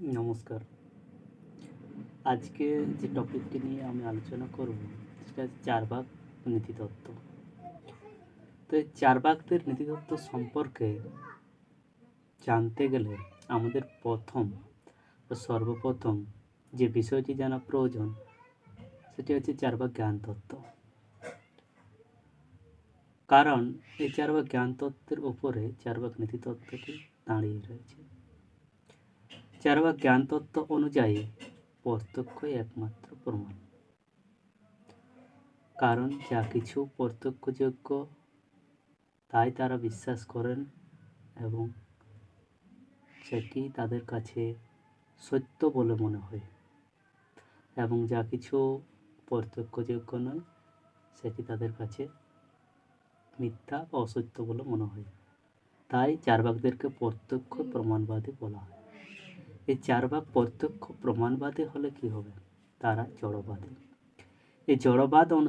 নমস্কার। আজকে যে টপিকটি নিয়ে আমি আলোচনা করব, সেটা চারবাক নীতিতত্ত্ব। তো এই চারবাকদের নীতিতত্ত্ব সম্পর্কে জানতে গেলে আমাদের প্রথম সর্বপ্রথম যে বিষয়টি জানা প্রয়োজন, সেটি হচ্ছে চারবাক জ্ঞান তত্ত্ব কারণ এই চারবাক জ্ঞান তত্ত্বের উপরে চারবাক নীতিতত্ত্বটি দাঁড়িয়ে রয়েছে। চারবাক জ্ঞান তত্ত্ব অনুযায়ী প্রত্যক্ষই একমাত্র প্রমাণ। কারণ যা কিছু প্রত্যক্ষযোগ্য, তাই তারা বিশ্বাস করেন এবং সেটি তাদের কাছে সত্য বলে মনে হয়। এবং যা কিছু প্রত্যক্ষযোগ্য নয়, সেটি তাদের কাছে মিথ্যা বা অসত্য বলে মনে হয়। তাই চারবাকদেরকে প্রত্যক্ষ প্রমাণবাদী বলা হয়। এই চার ভাগ প্রত্যক্ষ প্রমাণবাদী হলে কি হবে? তারা জড়বাদী। এই জড়বাদ অনু